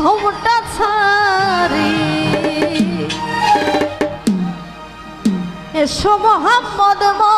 ঘুমটা ছাড়ি। এসো মোহাম্মদ মো